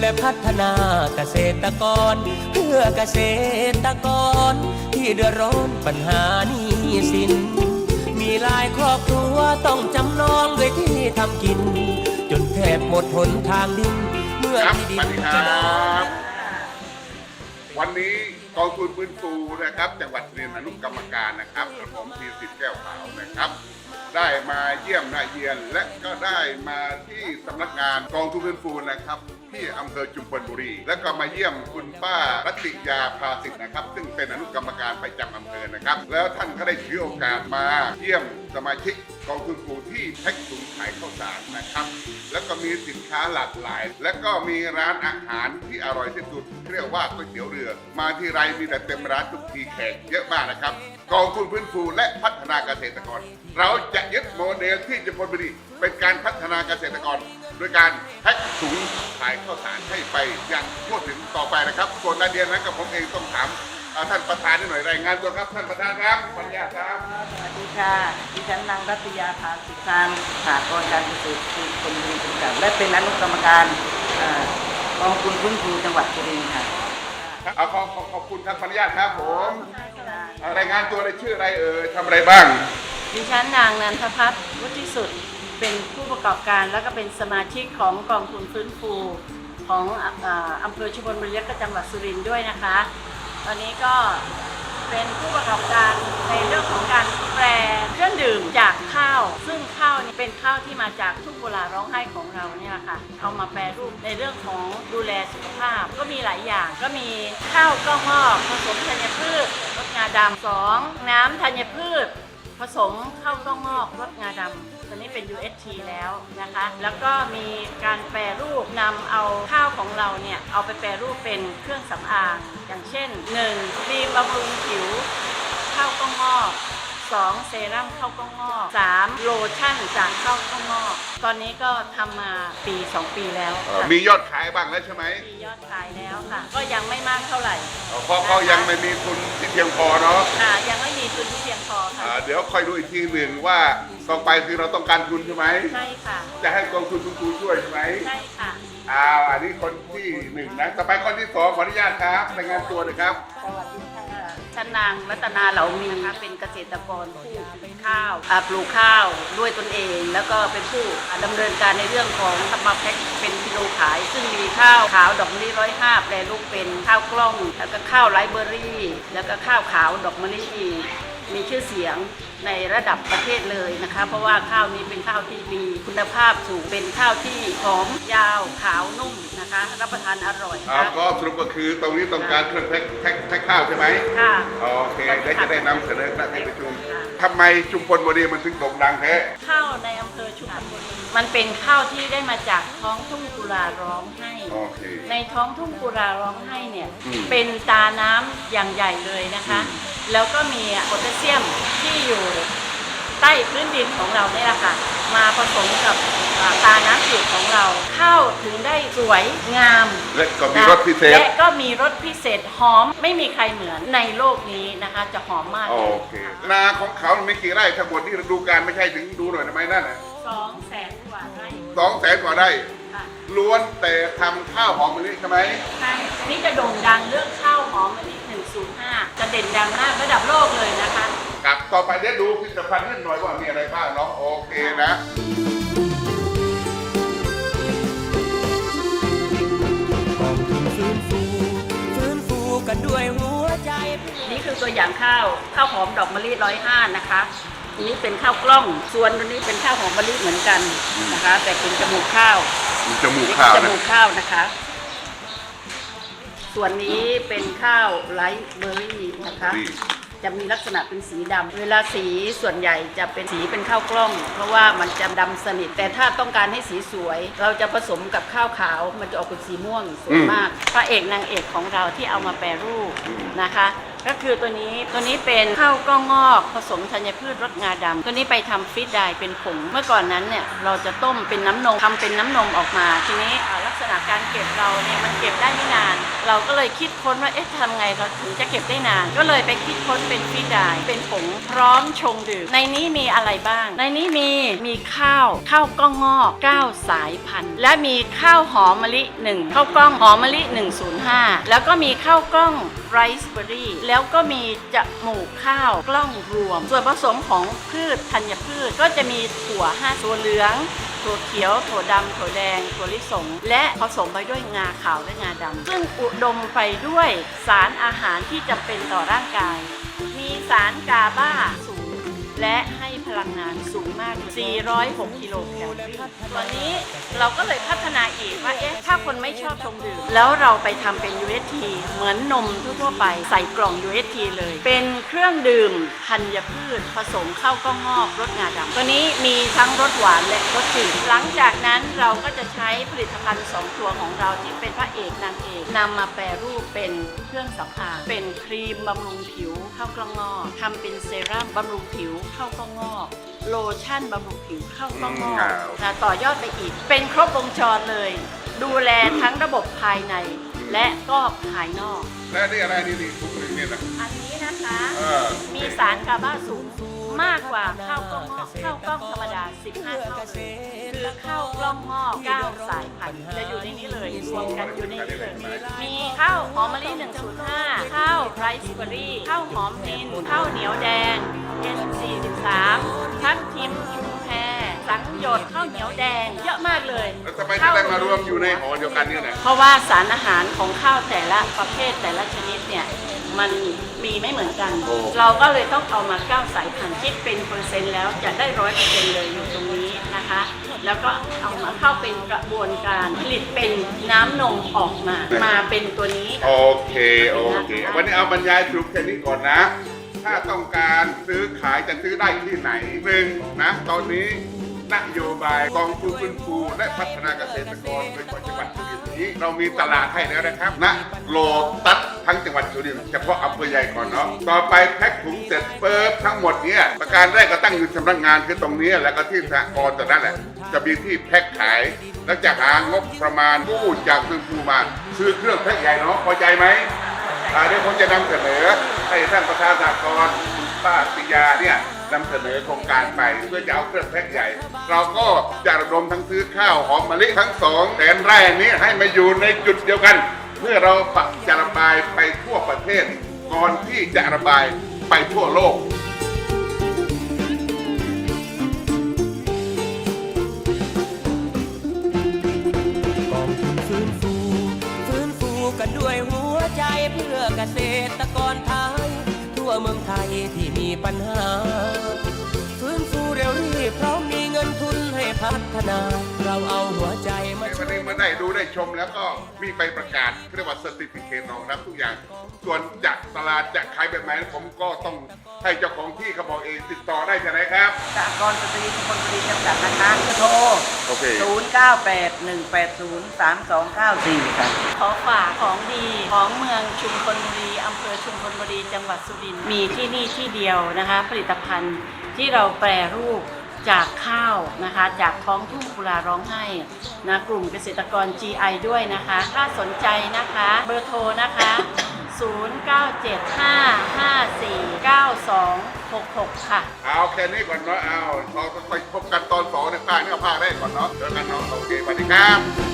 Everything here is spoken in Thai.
และพัฒนาเกษตรกร เพื่อเกษตรกร ที่เดือดร้อนปัญหานี้สิน มีหลายครอบครัวต้องจำนองด้วยที่ทำกิน จนแทบหมดหนทางดิน เมื่อครับที่ดิสนวัสดีคจะรัได้บวันนี้กองทุนฟื้นฟูนะครับจังหวัดเรียนอนุกรรมการนะครับกระผมพีสิทธิ์แก้วขาวนะครับ ได้มาเยี่ยมนายเยียนและก็ได้มาที่สำนักงานกองทุนฟื้นฟูนะครับ ที่อำเภอจุมพลบุรี แล้วก็มาเยี่ยมคุณป้ารัติยาภาสิทธิ์นะครับ ซึ่งเป็นอนุกรรมการประจำอำเภอนะครับ แล้วท่านก็ได้ถือโอกาสมาเยี่ยมสมาชิกกองทุนฟูที่แพ็กถุงขายข้าวสารนะครับ แล้วก็มีสินค้าหลากหลาย แล้วก็มีร้านอาหารที่อร่อยที่สุดเรียกว่าก๋วยเตี๋ยวเรือ มาที่ไรมีแต่เต็มร้านทุกทีแขกเยอะมากนะครับกองทุนฟื้นฟูและพัฒนาเกษตรกร เราจะยึดโมเดลที่จุมพลบุรีเป็นการพัฒนาเกษตรกร โดยการแพ็กถุงขายข้าวสารให้ไปอย่างทั่วถึงต่อไปนะครับ ส่วนนาเดียนนั้นกับผมเองต้องถามอ่าท่านประธานนิดหน่อยรายงานตัวครับท่านประธานครับขออนุญาตครับสวัสดีค่ะ ดิฉันนางรัตยาภาสิทางสากรณ์การเกษตรคือคนบุรีจำกัดและเป็นอนุกรรมการเอ่อกองทุนฟื้นฟูจังหวัดสุรินทร์ค่ะเอาขอขอขอบคุณครับขออนุญาตครับผมอ่ารายงานตัวในชื่ออะไรเอ่ยทำอะไรบ้าง ดิฉันนางนันทพัฒน์วุฒิสุด เป็นผู้ประกอบการแล้วก็เป็นสมาชิกของกองทุนฟื้นฟูของอำเภอชุมพลบุรีและก็จังหวัดสุรินทร์ด้วยนะคะ ตอนนี้ก็เป็นผู้ประกอบการในเรื่องของการแปรเครื่องดื่มจากข้าว ซึ่งข้าวนี่เป็นข้าวที่มาจากทุ่งกุลาร้องไห้ของเราเนี่ยแหละค่ะเอามาแปรรูปในเรื่องของดูแลสุขภาพก็มีหลายอย่าง ก็มีข้าวกล้องงอกผสมธัญพืชรสงาดำสองน้ำธัญพืช ผสมข้าวกล้องงอกรสงาดำ เป็น UST แล้วนะคะ แล้วก็มีการแปรรูปนำเอาข้าวของเราเนี่ย เอาไปแปรรูปเป็นเครื่องสำอางอย่างเช่น 1. ครีมบำรุงผิวข้าวกล้องงอก 2. เซรั่มข้าวกล้องงอก 3. โลชั่นจากข้าวกล้องงอก ตอนนี้ก็ทำมาปี 2 ปีแล้วเอ่อค่ะมียอดขายบ้างแล้วใช่ไหมมียอดขายแล้วค่ะ ก็ยังไม่มากเท่าไหร่เอ่อเพราะเขายังไม่มีทุนที่เพียงพอเนาะค่ะยังไม่มีทุนที่เพียงพอค่ะ อ่าเดี๋ยวค่อยดูอีกทีหนึ่งว่าต่อไปคือเราต้องการทุนใช่ไหม ใช่ค่ะจะให้กองทุนคุณครูช่วยใช่ไหมใช่ค่ะ อ้าวอันนี้คนที่หนึ่งนะ ต่อไปคนที่สองขออนุญาตครับรายงานตัวหน่อยครับสวัสดีค่ะ ฉันนางรัตนาเหลามีนะคะเป็นเกษตรกรผู้ปลูกข้าวปลูกข้าวด้วยตนเอง แล้วก็เป็นผู้ดำดำเนินการในเรื่องของทำมาแพ็คเป็นกิโลขาย ซึ่งมีข้าวขาวดอกมะลิร้อยห้าแปรรูปเป็นข้าวกล้อง แล้วก็ข้าวไรเบอร์รี่ แล้วก็ข้าวขาวดอกมะลิ มีชื่อเสียงในระดับประเทศเลยนะคะ เพราะว่าข้าวนี้เป็นข้าวที่มีคุณภาพสูงเป็นข้าวที่หอมยาวขาวนุ่มนะคะ รับประทานอร่อยอ่าค่ะก็สรุปก็คือตรงนี้ต้องการเครื่องแพ็คแพ็คแพ็คข้าวใช่ไหมค่ะโอเคเดี๋ยวจะได้นำเสนอหน้าที่ประชุมทำไมชุมพลบุรีมันถึงโด่งดังแท้ ข้าวในอำเภอชุมพลบุรีมันเป็นข้าวที่ได้มาจากท้องทุ่งกุลาร้องไห้ โอเคในท้องทุ่งกุลาร้องไห้เนี่ย อืมเป็นตาน้ำอย่างใหญ่เลยนะคะ แล้วก็มีโพแทสเซียมที่อยู่ใต้พื้นดินของเราเนี่ยแหละค่ะ มาผสมกับอ่าตาน้ำจืดของเรา ข้าวถึงได้สวยงามและก็มีรสพิเศษและก็มีรสพิเศษหอมไม่มีใครเหมือนในโลกนี้นะคะ จะหอมมากโอเคนาของเขามีกี่ไร่ทั้งหมดที่เราดูการไม่ใช่ถึงดูหน่อยได้ไหมนั่นน่ะสองแสนกว่าไร่สองแสนกว่าไร่ค่ะล้วนแต่ทำข้าวหอมมะลิใช่ไหมใช่อันนี้จะโด่งดังเรื่องข้าวหอมมะลิ 105 จะเด่นดังมากระดับโลกเลยนะคะ ครับต่อไปเดี๋ยวดูผลิตภัณฑ์นิดหน่อยว่ามีอะไรบ้างเนาะโอเคนะกองทุนฟื้นฟูฟื้นฟูกันด้วยหัวใจ นี่คือตัวอย่างข้าวข้าวหอมดอกมะลิ105นะคะอันนี้เป็นข้าวกล้อง ส่วนตัวนี้เป็นข้าวหอมมะลิเหมือนกันนะคะ แต่เป็นจมูกข้าว มีจมูกข้าวจนะ มูกข้าวนะคะ ส่วนนี้เป็นข้าวไรซ์เบอร์รี่นะคะนี่จะมีลักษณะเป็นสีดำ เวลาสีส่วนใหญ่จะเป็นสีเป็นข้าวกล้อง เพราะว่ามันจะดำสนิท แต่ถ้าต้องการให้สีสวย เราจะผสมกับข้าวขาว มันจะออกเป็นสีม่วงสวยมาก พระเอกนางเอกของเราที่เอามาแปรรูปนะคะ ก็คือตัวนี้ตัวนี้เป็นข้าวกล้องงอกผสมธัญพืชรสงาดำตัวนี้ไปทำฟีดไดร์เป็นผงเมื่อก่อนนั้นเนี่ยเราจะต้มเป็นน้ำนมทำเป็นน้ำนมออกมาทีนี้อ่าลัก ษณะการเก็บเราเนี่ยมันเก็บได้ไม่นาน เราก็เลยคิดค้นว่าเอ๊ะทำไงเราถึงจะเก็บได้นาน ก็เลยไปคิดค้นเป็นฟีดไดร์เป็นผงพร้อมชงดื่มในนี้มีอะไรบ้าง ในนี้มีมีข้าวข้าวกล้องงอก9สายพันธุ์ และมีข้าวหอมมะลิ1ข้าวกล้องหอมมะลิ 105 แล้วก็มีข้าวกล้องไรซ์เบอรี่แล้วก็มีจหมูกข้าวกล้องรวม ส่วนผสมของพืชธัญพืชก็จะมีถั่ว5ตัวเหลือง ถั่วเขียวถั่วดำถั่วแดงถั่วลิสง และผสมไปด้วยงาขาวและงาดำซึ่งอุดมไปด้วยสารอาหารที่จำเป็นต่อร่างกาย มีสารกาบาสู และให้พลังงานสูงมาก 406 กิโลแคลอรี่ตัวนี้เราก็เลยพัฒนาอีกว่า เอ๊ะ ถ้าคนไม่ชอบชงดื่ม แล้วเราไปทำเป็น UST เหมือนนมทั่วๆไปใส่กล่อง UST เลย เป็นเครื่องดื่มธัญพืช ผสมข้าวกล้องงอกรสงาดำตัวนี้มีทั้งรสหวานและรสจืด หลังจากนั้นเราก็จะใช้ผลิตภัณฑ์2ตัวของเราที่เป็นพระเอกนางเอกนำมาแปรรูปเป็นเครื่องสำอางเป็นครีมบำรุงผิวข้าวกล้องงอกทำเป็นเซรั่มบำรุงผิวข้าวกล้องงอก โลชั่นบำรุงผิวข้าวกล้องงอกอืมนะต่อยอดไปอีก เป็นครบวงจรเลย ดูแลทั้งระบบภายใน และก็ภายนอก และนี่อะไรนี่นี่ทุกหนึ่งเนี่ยนะอันนี้นะคะเออมีสารกาบาสูง มากกว่าข้าวกล้องงอกข้าวกล้องธรรมดา 15 เท่าเลยคือข้าวกล้องงอก9สายพันธุ์จะอยู่ในนี้เลยรวมกันอยู่ในนี้เลย มีข้าวหอมมะลิ 105 ข้าวไรซ์เบอรี่ ข้าวหอมนินข้าวเหนียวแดง N43 ทับทิมชุมแพสังหยดข้าวเหนียวแดง เยอะมากเลยแล้วทำไมจะได้มารวมอยู่ในหอเดียวกันเนี่ยนะเพราะว่าสารอาหารของข้าวแต่ละประเภทแต่ละชนิดเนี่ย มันมีไม่เหมือนกัน โอ้ เราก็เลยต้องเอามาเก้าสายพันธุ์คิดเป็นเปอร์เซ็นต์แล้วจะได้ร้อยเปอร์เซ็นต์เลยอยู่ตรงนี้นะคะ แล้วก็เอามาเข้าเป็นกระบวนการผลิตเป็นน้ำนมออกมา มาเป็นตัวนี้ โอเค โอเค วันนี้เอาบรรยายสรุปแค่นี้ก่อนนะ ถ้าต้องการซื้อขายจะซื้อได้ที่ไหนหนึ่งนะ ตอนนี้ นโยบายกองทุนฟื้นฟูและพัฒนาเกษตรกรในจังหวัดสุรินทร์นี้ เรามีตลาดให้แล้วนะครับณโลตัสทั้งจังหวัดสุรินทร์เฉพาะอำเภอใหญ่ก่อนเนาะต่อไปแพ็คถุงเสร็จเปิบทั้งหมดเนี้ยประการแรกก็ตั้งอยู่สำนักงานคือตรงนี้แล้วก็ที่สหกรณ์ตรงนั้นแหละจะมีที่แพ็คขายแล้วจะหางบประมาณกู้จากฟื้นฟูมา ซื้อเครื่องแพ็คใหญ่เนาะพอใจไหมเดี๋ยวผมจะนำเสนอให้ท่านประธานสากรณ์คุณป้าปิยาเนี่ย นำเสนอโครงการไปเพื่อจะเอาเครื่องแพ็คใหญ่ เราก็จะระดมทั้งซื้อข้าวหอมมะลิทั้งสองแสนไร่นี้ให้มาอยู่ในจุดเดียวกัน เพื่อเราปรับจะระบายไปทั่วประเทศ ก่อนที่จะระบายไปทั่วโลกกองฟื้นฟูฟื้นฟูกันด้วยหัวใจเพื่อเกษตรกร เมืองไทยที่มีปัญหาฟื้นฟูเร็วรีบเพราะมี เงินทุนให้พัฒนา เราเอาหัวใจมาในช่วัวนยนี้เมื่อได้ดูได้ชมแล้วก็มีใบประกาศเรียกว่า certificate รองรับทุกอย่าง ส่วนจากตลาดจะขายแบบไหนผมก็ต้องให้เจ้าของที่เขาบอกเองติดต่อได้ที่ไหนครับ สากรณ์สตรีชุมชนบุรีจำกัดนะคะโทร โอเค 0981803294 ค่ะ ขอฝากของดีของเมืองชุมพลบุรีอำเภอชุมพลบุรีจังหวัดสุรินทร์มีที่นี่ที่เดียวนะคะ ผลิตภัณฑ์ที่เราแปรรูป จากข้าวนะคะ จากท้องทุ่งกุลาร้องไห้นะกลุ่มเกษตรกร GI ด้วยนะคะ ถ้าสนใจนะคะ เบอร์โทรนะคะ 0975549266 ค่ะ เอาแค่นี้ก่อนเนาะเอาเราไปพบกันตอนสองในภาคนี้ก็ภาคแรกก่อนเนาะเจอกันเนาะโอเคสวัสดีครับ